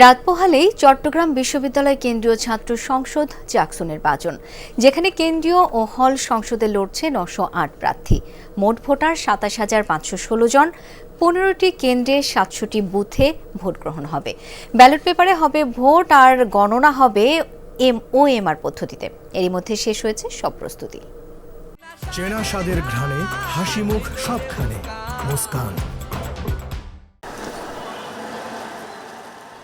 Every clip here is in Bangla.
রাত পোহালেই চট্টগ্রাম বিশ্ববিদ্যালয় কেন্দ্রীয় ছাত্র সংসদ জাকসু নির্বাচন, যেখানে কেন্দ্রীয় ও হল সংসদে লড়ছে নশো আট প্রার্থী। মোট ভোটার সাতাশ হাজার পাঁচশো ষোলো জন, পনেরোটি কেন্দ্রে সাতশোটি বুথে ভোট গ্রহণ হবে। ব্যালট পেপারে হবে ভোট আর গণনা হবে এম ও এম আর পদ্ধতিতে। এরই মধ্যে শেষ হয়েছে সব প্রস্তুতি। চেনা স্বাদের ঘ্রাণে হাসি মুখ সবখানে। মুস্কান।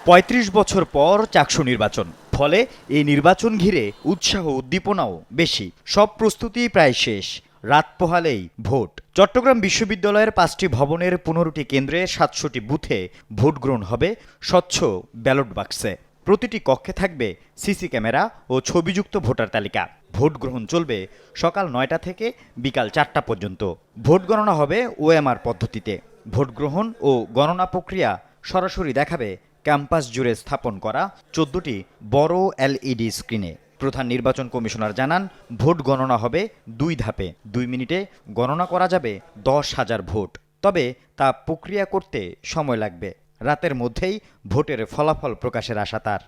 পঁয়ত্রিশ বছর পর চাকসু নির্বাচন। ফলে এই নির্বাচন ঘিরে উৎসাহ উদ্দীপনাও বেশি। সব প্রস্তুতি প্রায় শেষ। রাত পোহালেই ভোট। চট্টগ্রাম বিশ্ববিদ্যালয়ের পাঁচটি ভবনের পনেরোটি কেন্দ্রে সাতশোটি বুথে ভোট গ্রহণ হবে স্বচ্ছ ব্যালট বাক্সে। প্রতিটি কক্ষে থাকবে সিসি ক্যামেরা ও ছবিযুক্ত ভোটার তালিকা। ভোট গ্রহণ চলবে সকাল নয়টা থেকে বিকাল চারটা পর্যন্ত। ভোট গণনা হবে ওএমআর পদ্ধতিতে। ভোট গ্রহণ ও গণনা প্রক্রিয়া সরাসরি দেখাবে ক্যাম্পাস জুড়ে স্থাপন করা চোদ্দটি বড় এলইডি স্ক্রিনে। প্রধান নির্বাচন কমিশনার জানান, ভোট গণনা হবে দুই ধাপে। দুই মিনিটে গণনা করা যাবে দশ হাজার ভোট। তবে তা প্রক্রিয়া করতে সময় লাগবে। রাতের মধ্যেই ভোটের ফলাফল প্রকাশের আশা তার।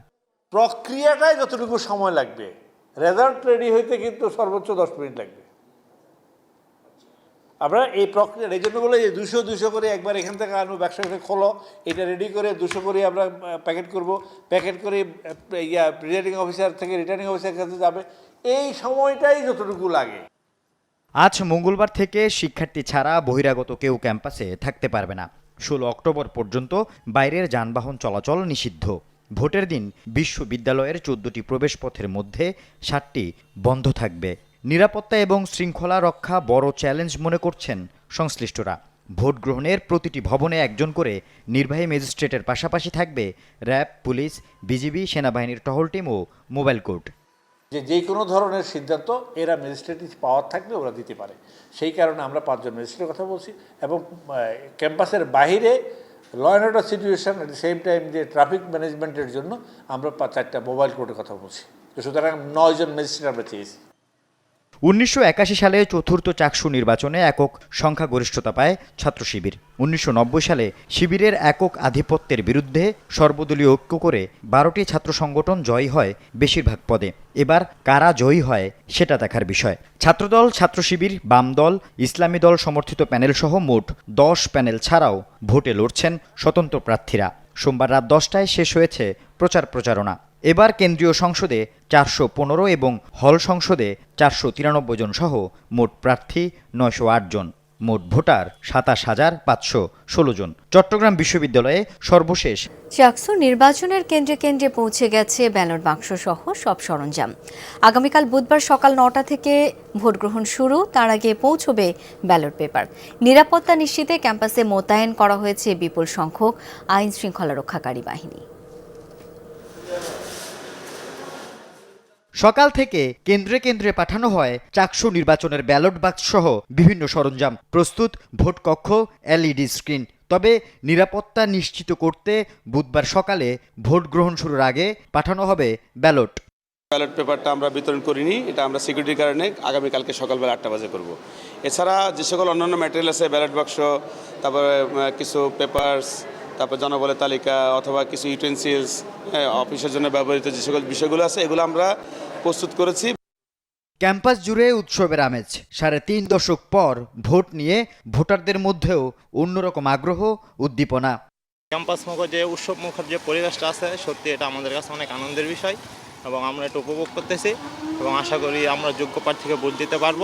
প্রক্রিয়াটায় যতটুকু সময় লাগবে। রেজাল্ট রেডি হইতে কিন্তু সর্বোচ্চ দশ মিনিট লাগবে। আমরা এই প্রক্রিয়া এই জন্য বলে যে দুশো দুশো করে একবার এখান থেকে আনব ব্যবসা থেকে খোলো, এটা রেডি করে দুশো করে আমরা প্যাকেট করব। প্যাকেট করে ইয়া রিটার্নিং অফিসার থেকে রিটার্নিং অফিসার কাছে যাবে। এই সময়টাই যতটুকু লাগে। আজ মঙ্গলবার থেকে শিক্ষার্থী ছাড়া বহিরাগত কেউ ক্যাম্পাসে থাকতে পারবে না। ষোলো অক্টোবর পর্যন্ত বাইরের যানবাহন চলাচল নিষিদ্ধ। ভোটের দিন বিশ্ববিদ্যালয়ের চোদ্দটি প্রবেশপথের মধ্যে সাতটি বন্ধ থাকবে। নিরাপত্তা এবং শৃঙ্খলা রক্ষা বড় চ্যালেঞ্জ মনে করছেন সংশ্লিষ্টরা। ভোট গ্রহণের প্রতিটি ভবনে একজন করে নির্বাহী ম্যাজিস্ট্রেটের পাশাপাশি থাকবে র্যাব, পুলিশ, বিজিবি, সেনাবাহিনীর টহল টিম ও মোবাইল কোর্ট। যে যে কোনো ধরনের সিদ্ধান্ত এরা ম্যাজিস্ট্রেটিভ পাওয়ার থাকলে ওরা দিতে পারে। সেই কারণে আমরা পাঁচজন ম্যাজিস্ট্রেটের কথা বলছি এবং ক্যাম্পাসের বাইরে law and order situation at same time যে ট্রাফিক ম্যানেজমেন্টের জন্য আমরা চারটা মোবাইল কোর্টের কথা বলছি। সুতরাং নয়জন ম্যাজিস্ট্রেট আমরা চেয়েছি। উনিশশো একাশি সালে চতুর্থ চাকসু নির্বাচনে একক সংখ্যাগরিষ্ঠতা পায় ছাত্র শিবির। উনিশশো নব্বই সালে শিবিরের একক আধিপত্যের বিরুদ্ধে সর্বদলীয় ঐক্য করে বারোটি ছাত্র সংগঠন জয়ী হয় বেশিরভাগ পদে। এবার কারা জয়ী হয় সেটা দেখার বিষয়। ছাত্রদল, ছাত্র শিবির, বাম দল, ইসলামী দল সমর্থিত প্যানেল সহ মোট দশ প্যানেল ছাড়াও ভোটে লড়ছেন স্বতন্ত্র প্রার্থীরা। সোমবার রাত দশটায় শেষ হয়েছে প্রচার প্রচারণা। এবার কেন্দ্রীয় সংসদে চারশো পনেরো এবং হল সংসদে চারশো তিরানব্বই জন সহ মোট প্রার্থী নয়শো আট জন। মোট ভোটার সাতাশ হাজার পাঁচশো ষোলো জন। চট্টগ্রাম বিশ্ববিদ্যালয়ে সর্বশেষ চাকসু নির্বাচনের কেন্দ্রে কেন্দ্রে পৌঁছে গেছে ব্যালট বাক্স সহ সব সরঞ্জাম। আগামীকাল বুধবার সকাল নটা থেকে ভোট গ্রহণ শুরু, তার আগে পৌঁছবে ব্যালট পেপার। নিরাপত্তা নিশ্চিতে ক্যাম্পাসে মোতায়েন করা হয়েছে বিপুল সংখ্যক আইন শৃঙ্খলা রক্ষাকারী বাহিনী। সকাল থেকে কেন্দ্রে কেন্দ্রে পাঠানো হয় চাকসু নির্বাচনের ব্যালট বাক্স সহ বিভিন্ন সরঞ্জাম। প্রস্তুত, ভোট কক্ষ, এলইডি স্ক্রিন। তবে নিরাপত্তা নিশ্চিত করতে বুধবার সকালে ভোট গ্রহণ শুরুর আগে পাঠানো হবে ব্যালট। ব্যালট পেপারটা আমরা বিতরণ করিনি, এটা আমরা সিকিউরিটির কারণে আগামীকালকে সকালবেলা আটটা বাজে করব। এছাড়া যে সকল অন্যান্য ম্যাটেরিয়াল আছে, ব্যালট বাক্স, তারপরে কিছু পেপারস তারপর জনবলের তালিকা, অথবা কিছু ইউটেন্সিলস অফিসের জন্য ব্যবহৃত যে সকল বিষয়গুলো আছে, এগুলো আমরা প্রস্তুত করেছি। ক্যাম্পাস জুড়ে উৎসবের আমেজ। সাড়ে তিন দশক পর ভোট নিয়ে ভোটারদের মধ্যেও অন্যরকম আগ্রহ উদ্দীপনা। ক্যাম্পাস মুখর যে উৎসব মুখর যে পরিবেশটা আছে সত্যি এটা আমাদের কাছে অনেক আনন্দের বিষয় এবং আমরা এটা উপভোগ করতেছি এবং আশা করি আমরা যোগ্য প্রার্থীকে ভোট দিতে পারব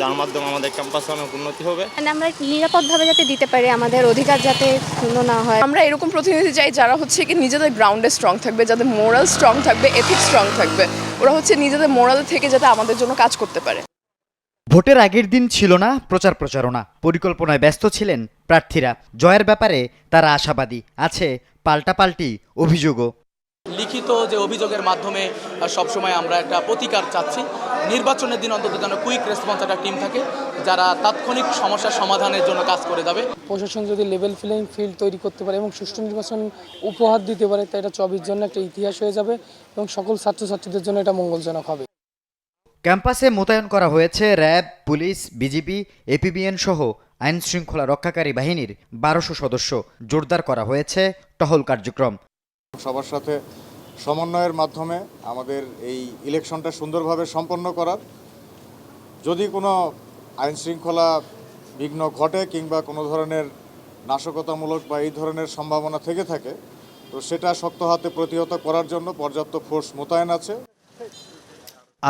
যার মাধ্যমে আমাদের ক্যাম্পাসে অনেক উন্নতি হবে। মানে আমরা নিরাপদভাবে যাতে দিতে পারি আমাদের অধিকার যাতে ক্ষুণ্ণ না হয়। আমরা এরকম প্রতিনিধি চাই যারা হচ্ছে কি নিজেদের গ্রাউন্ডে স্ট্রং থাকবে যাদের মোরাল স্ট্রং থাকবে এথিক্স স্ট্রং থাকবে। ওরা হচ্ছে নিজেদের মোরাল থেকে যাতে আমাদের জন্য কাজ করতে পারে। ভোটের আগের দিন ছিল না প্রচার প্রচারণা। পরিকল্পনায় ব্যস্ত ছিলেন প্রার্থীরা। জয়ের ব্যাপারে তারা আশাবাদী। আছে পাল্টাপাল্টি অভিযোগও। লিখিত যে অভিযোগের মাধ্যমে সবসময় আমরা একটা প্রতিকার চাচ্ছি। নির্বাচনের দিন অন্তত যেন কুইক রেসপন্স একটা টিম থাকে যারা তাৎক্ষণিক সমস্যার সমাধানের জন্য কাজ করে যাবে। প্রশাসন যদি লেভেল প্লেইং ফিল্ড তৈরি করতে পারে এবং সুষ্ঠু নির্বাচন উপহার দিতে পারে তা এটা চবির জন্য একটা ইতিহাস হয়ে যাবে এবং সকল ছাত্রছাত্রীদের জন্য এটা মঙ্গলজনক হবে। ক্যাম্পাসে মোতায়েন করা হয়েছে র্যাব পুলিশ বিজিবি এপিবিএন সহ আইন শৃঙ্খলা রক্ষাকারী বাহিনীর বারোশো সদস্য। জোরদার করা হয়েছে টহল কার্যক্রম। সবার সাথে সমন্বয়ের মাধ্যমে আমাদের এই ইলেকশনটা সুন্দরভাবে সম্পন্ন করার। যদি কোনো আইন শৃঙ্খলা বিঘ্ন ঘটে কিংবা কোনো ধরনের নাশকতামূলক বা এই ধরনের সম্ভাবনা থেকে থাকে, তো সেটা শক্ত হাতে প্রতিহত করার জন্য পর্যাপ্ত ফোর্স মোতায়েন আছে।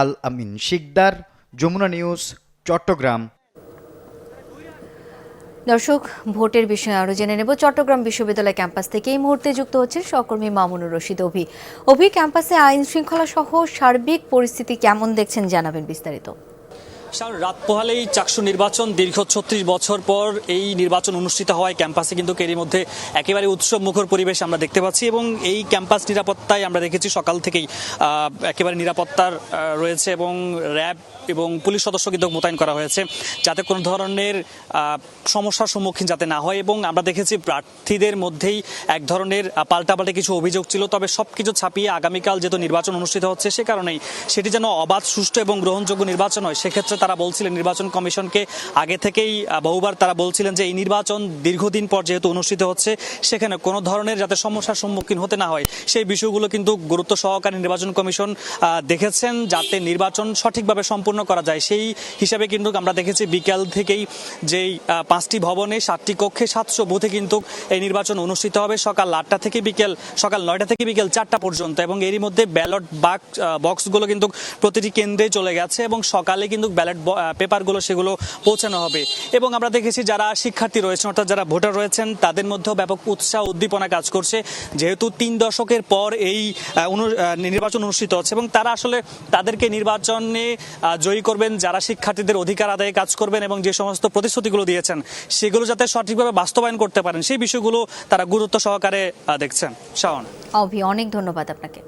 আল আমিন শিকদার, যমুনা নিউজ, চট্টগ্রাম। দর্শক, ভোটের বিষয়ে আরও জেনে নেব। চট্টগ্রাম বিশ্ববিদ্যালয় ক্যাম্পাস থেকে এই মুহূর্তে যুক্ত হচ্ছে সহকর্মী মামুনুর রশিদ অভি। অভি, ক্যাম্পাসে আইন শৃঙ্খলা সহ সার্বিক পরিস্থিতি কেমন দেখছেন জানাবেন বিস্তারিত। রাত পোহালেই চাকসু নির্বাচন, দীর্ঘ ছত্রিশ বছর পর এই নির্বাচন অনুষ্ঠিত হওয়ায় ক্যাম্পাসে, কিন্তু এরই মধ্যে একেবারে উৎসব মুখর পরিবেশ আমরা দেখতে পাচ্ছি এবং এই ক্যাম্পাস নিরাপত্তায় আমরা দেখেছি সকাল থেকেই একেবারে নিরাপত্তার রয়েছে এবং র্যাব এবং পুলিশ সদস্য কিন্তু মোতায়েন করা হয়েছে যাতে কোনো ধরনের সমস্যার সম্মুখীন যাতে না হয় এবং আমরা দেখেছি প্রার্থীদের মধ্যেই এক ধরনের পাল্টাপাল্টে কিছু অভিযোগ ছিল। তবে সব কিছু ছাপিয়ে আগামীকাল যেহেতু নির্বাচন অনুষ্ঠিত হচ্ছে, সে কারণেই সেটি যেন অবাধ, সুষ্ঠু এবং গ্রহণযোগ্য নির্বাচন হয়, সেক্ষেত্রে তারা বলছিলেন, নির্বাচন কমিশনকে আগে থেকেই বহুবার তারা বলছিলেন যে এই নির্বাচন দীর্ঘদিন পর যেহেতু অনুষ্ঠিত হচ্ছে, সেখানে কোনো ধরনের যাতে সমস্যার সম্মুখীন হতে না হয়, সেই বিষয়গুলো কিন্তু গুরুত্ব সহকারে নির্বাচন কমিশন দেখেছেন যাতে নির্বাচন সঠিকভাবে সম্পূর্ণ করা যায়। সেই হিসাবে কিন্তু আমরা দেখেছি বিকাল থেকেই যেই পাঁচটি ভবনে সাতটি কক্ষে সাতশো বুথে কিন্তু এই নির্বাচন অনুষ্ঠিত হবে সকাল আটটা থেকে বিকেল, সকাল নয়টা থেকে বিকেল চারটা পর্যন্ত এবং এরই মধ্যে ব্যালট বাক বক্সগুলো কিন্তু প্রতিটি কেন্দ্রে চলে গেছে এবং সকালে কিন্তু ব্যালট পেপারগুলো সেগুলো পৌঁছানো হবে। এবং আমরা দেখেছি যারা শিক্ষার্থী রয়েছেন, অর্থাৎ যারা ভোটার রয়েছেন, তাদের মধ্যেও ব্যাপক উৎসাহ, উদ্দীপনা কাজ করছে। যেহেতু তিন দশকের পর এই নির্বাচন অনুষ্ঠিত হচ্ছে এবং তারা আসলে তাদেরকে নির্বাচনে জয়ী করবেন, যারা শিক্ষার্থীদের অধিকার আদায়ে কাজ করবেন এবং যে সমস্ত প্রতিশ্রুতিগুলো দিয়েছেন, সেগুলো যাতে সঠিকভাবে বাস্তবায়ন করতে পারেন, সেই বিষয়গুলো তারা গুরুত্ব সহকারে দেখছেন। শাওন। অভি, অনেক ধন্যবাদ আপনাকে।